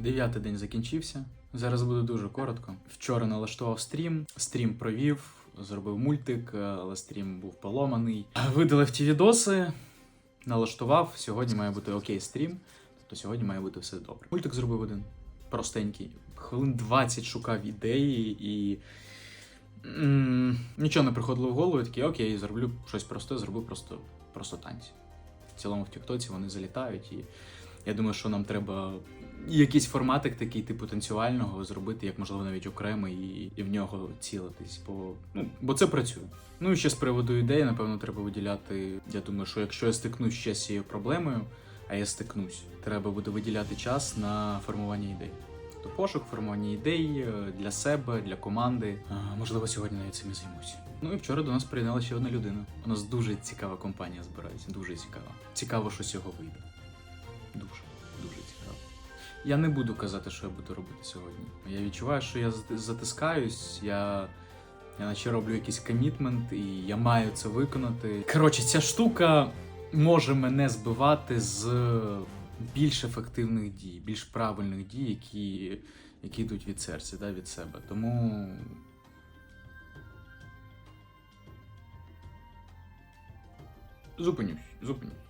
Дев'ятий день закінчився. Зараз буде дуже коротко. Вчора налаштував стрім, стрім провів, зробив мультик, але стрім був поломаний. Видалив ті відоси, налаштував. Сьогодні має бути окей стрім. Тобто сьогодні має бути все добре. Мультик зробив один. Простенький. Хвилин 20 шукав ідеї і. м, Нічого не приходило в голову, такий, окей, зроблю щось просте, зроблю просто, просто танці. В цілому в Тіктоці вони залітають, і я думаю, що нам треба якийсь форматик такий, типу танцювального, зробити, як можливо навіть окремий, і, і в нього цілитись. Бо, ну, бо це працює. Ну і ще з приводу ідеї, напевно, треба виділяти. Я думаю, що якщо я стикнусь ще з цією проблемою, а я стикнусь, треба буде виділяти час на формування ідей. Тобто пошук, формування ідей е, для себе, для команди. А, можливо, сьогодні навіть цим і займусь. Ну і вчора до нас приєднала ще одна людина. У нас дуже цікава компанія збирається, дуже цікава. Цікаво, що з цього вийде. Дуже, дуже цікаво. Я не буду казати, що я буду робити сьогодні. Я відчуваю, що я затискаюсь, я. Я наче роблю якийсь комітмент, і я маю це виконати. Коротше, ця штука може мене збивати з більш ефективних дій, більш правильних дій, які, які йдуть від серця, да, від себе. Тому. Зупинюсь, зупинюсь.